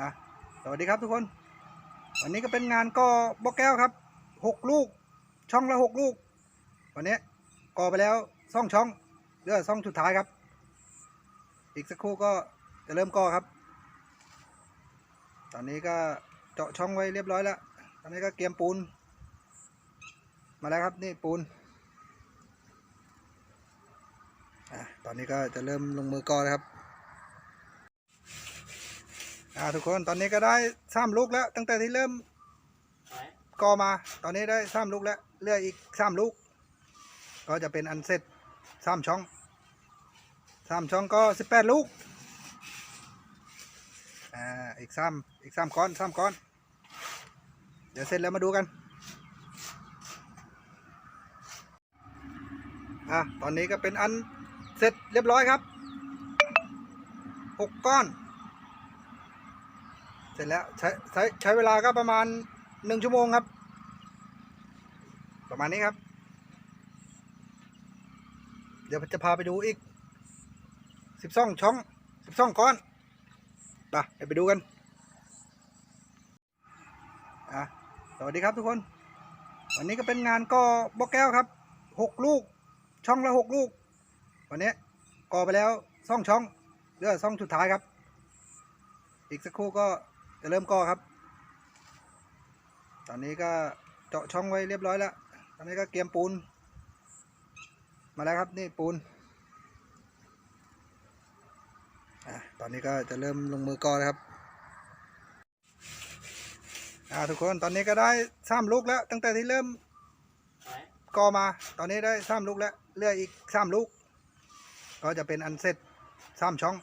อะสวัสดีครับทุกคน วันนี้ก็เป็นงานก่อบอกแก้วครับหกลูก ช่องละหกลูก วันนี้ก่อไปแล้วซ่องช่องเหลือซ่องสุดท้ายครับ อีกสักครู่ก็จะเริ่มก่อครับ ตอนนี้ก็เจาะช่องไว้เรียบร้อยแล้ว ตอนนี้ก็เตรียมปูน มาแล้วครับนี่ปูนอะตอนนี้ก็จะเริ่มลงมือก่อแล้วครับ อ่าทุกคนตอนนี้ก็ได้สามลูกแล้ว ตั้งแต่ที่เริ่มก่อมา ตอนนี้ได้สามลูกแล้วเหลืออีกสามลูก ก็จะเป็นอันเสร็จสามช่องสามช่องก็สิบแปดลูกอ่าอีกสามอีกสามก้อนสามก้อน เดี๋ยวเสร็จแล้วมาดูกันอะตอนนี้ก็เป็นอันเสร็จเรียบร้อยครับหกก้อน เสร็จแล้วใช้ใช้ใช้เวลาก็ประมาณหนึ่งชั่วโมงครับ ประมาณนี้ครับ เดี๋ยวจะพาไปดูอีกสิบสองช่องสิบสองก้อนไปไปดูกันอะสวัสดีครับทุกคน วันนี้ก็เป็นงานก่อบล็อกแก้วครับหกลูก ช่องละหกลูก วันนี้ก่อไปแล้วซ่องช่องเหลือซ่องสุดท้ายครับ อีกสักครู่ก็ จะเริ่มก่อครับ ตอนนี้ก็เจาะช่องไว้เรียบร้อยแล้ว ตอนนี้ก็เตรียมปูน มาแล้วครับนี่ปูนอะตอนนี้ก็จะเริ่มลงมือก่อแล้วครับอ่าทุกคนตอนนี้ก็ได้สามลูกแล้ว ตั้งแต่ที่เริ่มก่อมา ตอนนี้ได้สามลูกแล้วเลืออีกสามลูก ก็จะเป็นอันเสร็จสามช่อง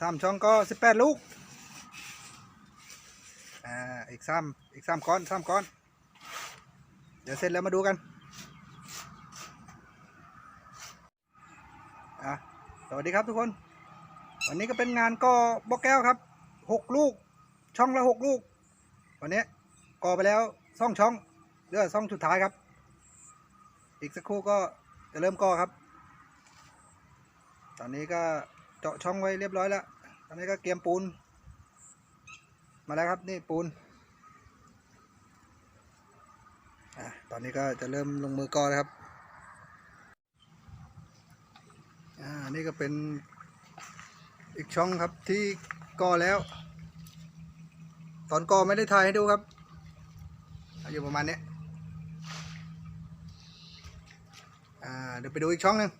สามช่องก็สิบแปดลูก อ่าอีกสามอีกสามก้อนสามก้อน เดี๋ยวเสร็จแล้วมาดูกันอะสวัสดีครับทุกคน วันนี้ก็เป็นงานก่อบอกแก้วครับหกลูก ช่องละหกลูก วันนี้ก่อไปแล้วซ่องช่องเลือซ่องสุดท้ายครับ อีกสักครู่ก็จะเริ่มก่อครับ ตอนนี้ก็เจาะช่องไว้เรียบร้อยแล้ว ตอนนี้ก็เตรียมปูน มาแล้วครับนี่ปูนอะตอนนี้ก็จะเริ่มลงมือก่อแล้วครับอ่านี่ก็เป็นอีกช่องครับที่ก่อแล้ว ตอนก่อไม่ได้ถ่ายให้ดูครับอยู่ประมาณนี้อ่าเดี๋ยวไปดูอีกช่องหนึ่ง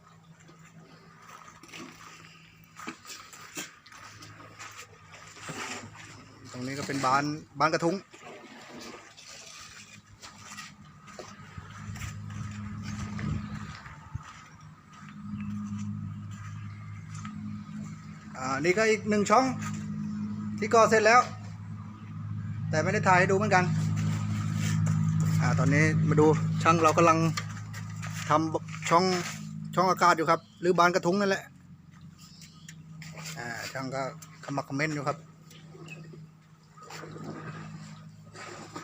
รงนี้ก็เป็นบานบานกระทุ้ง อ่า นี่ก็อีกหนึ่งช่อง ที่ก่อเสร็จแล้ว แต่ไม่ได้ถ่ายให้ดูเหมือนกัน อ่า ตอนนี้มาดูช่างเรากำลังทำช่องช่องอากาศอยู่ครับ หรือบานกระทุ้งนั่นแหละ อ่า ช่างก็ขมักเขม้นอยู่ครับ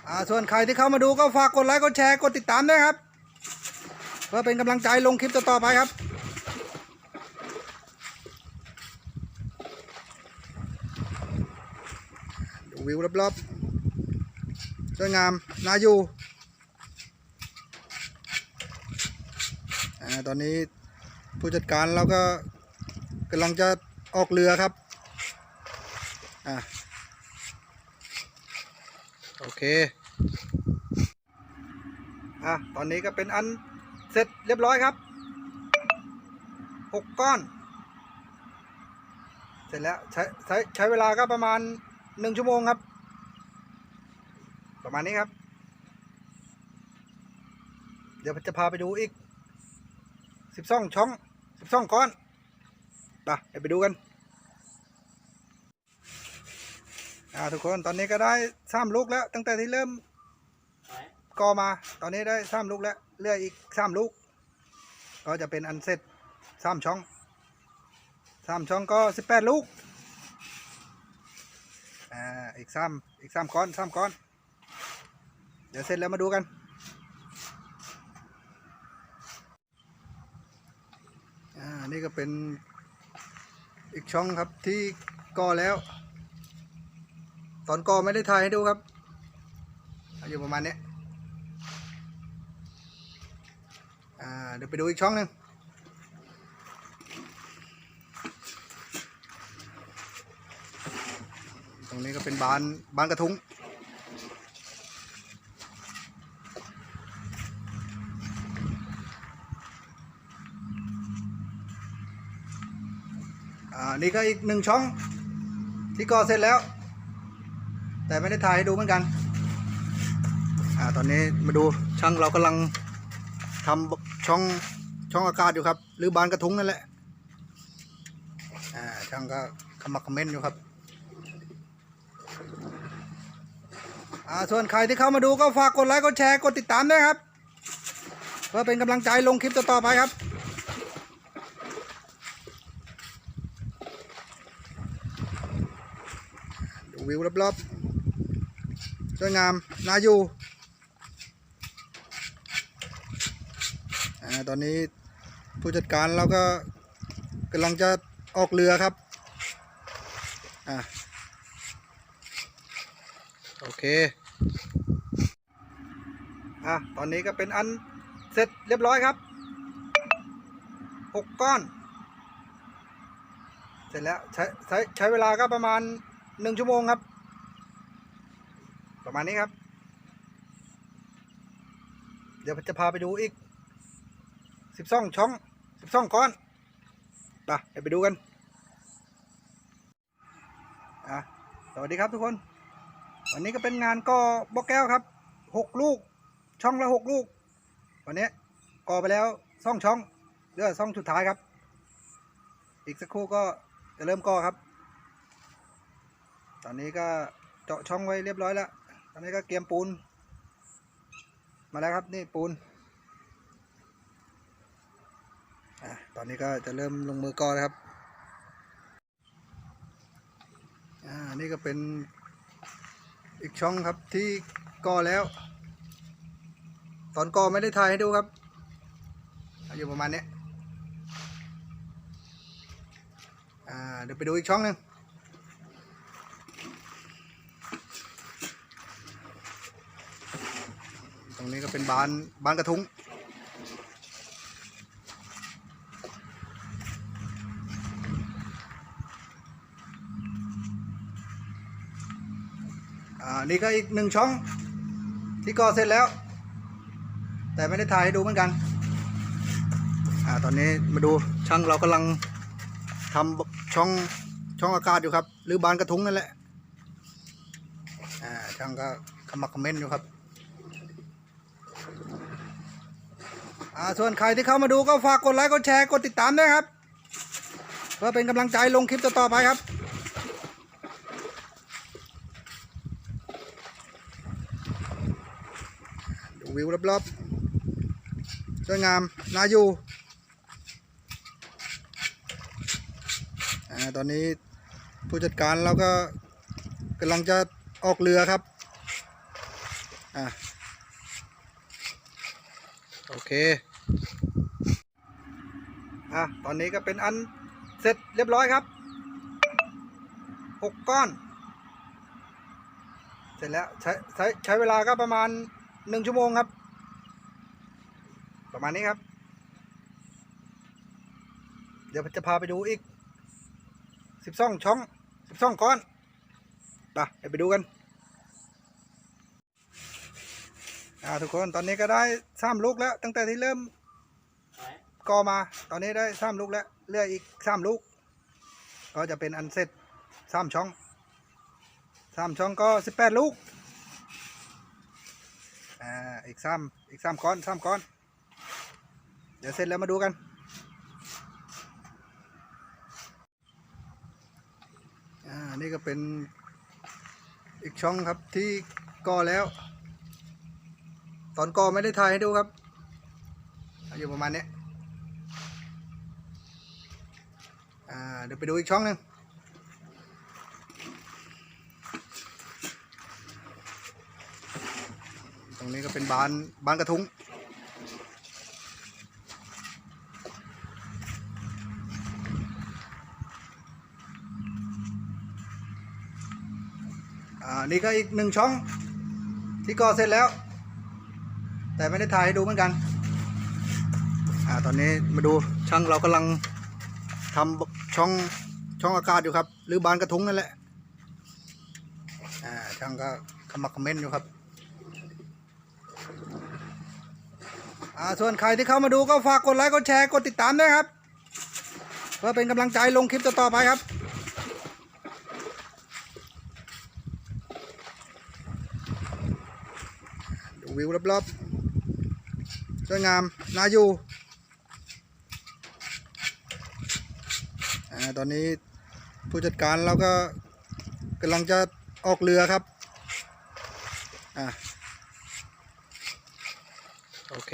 อ่าส่วนใครที่เข้ามาดูก็ฝากกดไลค์กดแชร์กดติดตามด้วยครับ เพื่อเป็นกำลังใจลงคลิปต่อๆไปครับดูวิวรอบๆสวยงามน่าอยู่อ่าตอนนี้ผู้จัดการเราก็กำลังจะออกเรือครับอ่า เคอะตอนนี้ก็เป็นอันเสร็จเรียบร้อยครับหกก้อน เสร็จแล้วใช้ใช้ใช้เวลาก็ประมาณหนึ่งชั่วโมงครับ ประมาณนี้ครับ เดี๋ยวจะพาไปดูอีกสิบสองช่องสิบสองก้อนไปเดี๋ยวไปดูกัน อ่าทุกคนตอนนี้ก็ได้สามลูกแล้ว ตั้งแต่ที่เริ่มก่อมา ตอนนี้ได้สามลูกแล้วเลืออีกสามลูก ก็จะเป็นอันเสร็จสามช่องสามช่องก็สิบแปดลูกอ่าอีกสามอีกสามก้อนสามก้อน เดี๋ยวเสร็จแล้วมาดูกันอ่านี่ก็เป็นอีกช่องครับที่ก่อแล้ว ตอนก่อไม่ได้ถ่ายให้ดูครับอยู่ประมาณเนี้ยเดี๋ยวไปดูอีกช่องหนึ่งตรงนี้ก็เป็นบานบานกระทุ้งอ่านี่ก็อีกหนึ่งช่องที่ก่อเสร็จแล้ว แต่ไม่ได้ถ่ายให้ดูเหมือนกัน อ่า ตอนนี้มาดูช่างเรากำลังทำช่องช่องอากาศอยู่ครับ หรือบานกระทุ้งนั่นแหละ อ่า ช่างก็คำมักคอมเมนต์อยู่ครับ อ่า ส่วนใครที่เข้ามาดูก็ฝากกดไลค์ กดแชร์ กดติดตามด้วยครับ เพื่อเป็นกำลังใจลงคลิปต่อๆไปครับดูวิวรอบๆ สวยงามน่าอยู่ตอนนี้ผู้จัดการเราก็กำลังจะออกเรือครับอ่าโอเคอะตอนนี้ก็เป็นอันเสร็จเรียบร้อยครับหกก้อน เสร็จแล้วใช้ใช้ใช้เวลาก็ประมาณหนึ่งชั่วโมงครับ ประมาณนี้ครับ เดี๋ยวจะพาไปดูอีกสิบสองช่องสิบสองก้อนไปเดี๋ยวไปดูกันอะสวัสดีครับทุกคน วันนี้ก็เป็นงานก่อบอกแก้วครับหกลูก ช่องละหกลูก วันนี้ก่อไปแล้วซ่องช่องเหลือซ่องสุดท้ายครับ อีกสักครู่ก็จะเริ่มก่อครับ ตอนนี้ก็เจาะช่องไว้เรียบร้อยแล้ว อนนี้ก็เตรียมปูน มาแล้วครับนี่ปูนอะตอนนี้ก็จะเริ่มลงมือก่อแล้วครับอ่านี่ก็เป็นอีกช่องครับที่ก่อแล้ว ตอนก่อไม่ได้ถ่ายให้ดูครับอยู่ประมาณนี้อ่าเดี๋ยวไปดูอีกช่องหนึ่ง รงนี้ก็เป็นบานบานกระทุ้ง อ่า นี่ก็อีกหนึ่งช่อง ที่ก่อเสร็จแล้ว แต่ไม่ได้ถ่ายให้ดูเหมือนกัน อ่า ตอนนี้มาดูช่างเรากำลังทำช่องช่องอากาศอยู่ครับ หรือบานกระทุ้งนั่นแหละ อ่า ช่างก็คำมักคอมเมนอยู่ครับ อ่าส่วนใครที่เข้ามาดูก็ฝากกดไลค์กดแชร์กดติดตามด้วยครับ เพื่อเป็นกำลังใจลงคลิปต่อๆไปครับ ดูวิวรอบๆสวยงามน่าอยู่อ่าตอนนี้ผู้จัดการเราก็กำลังจะออกเรือครับอ่า โอเคอะตอนนี้ก็เป็นอันเสร็จเรียบร้อยครับหกก้อน เสร็จแล้วใช้ใช้ใช้เวลาก็ประมาณหนึ่งชั่วโมงครับ ประมาณนี้ครับ เดี๋ยวจะพาไปดูอีกสิบสองช่องสิบสองก้อนไปไปดูกัน อ่าทุกคนตอนนี้ก็ได้สามลูกแล้ว ตั้งแต่ที่เริ่มก่อมา ตอนนี้ได้สามลูกแล้วเหลืออีกสามลูก ก็จะเป็นอันเสร็จสามช่องสามช่องก็สิบแปดลูกอ่าอีกสามอีกสามก้อนสามก้อน เดี๋ยวเสร็จแล้วมาดูกันอ่านี่ก็เป็นอีกช่องครับที่ก่อแล้ว ตอนก่อไม่ได้ถ่ายให้ดูครับอยู่ประมาณเนี้ยเดี๋ยวไปดูอีกช่องหนึ่งตรงนี้ก็เป็นบานบานกระทุ้งอ่านี่ก็อีกหนึ่งช่องที่ก่อเสร็จแล้ว แต่ไม่ได้ถ่ายให้ดูเหมือนกัน อ่าตอนนี้มาดูช่างเรากำลังทำช่องช่องอากาศอยู่ครับ หรือบานกระทุ้งนั่นแหละ อ่าช่างก็ขมักเขม้นอยู่ครับอ่าส่วนใครที่เข้ามาดูก็ฝากกดไลค์กดแชร์กดติดตามด้วยครับเพื่อเป็นกำลังใจลงคลิปต่อๆไปครับ ดูวิวรอบๆ สวยงามน่าอยู่ตอนนี้ผู้จัดการเราก็กำลังจะออกเรือครับอ่าโอเค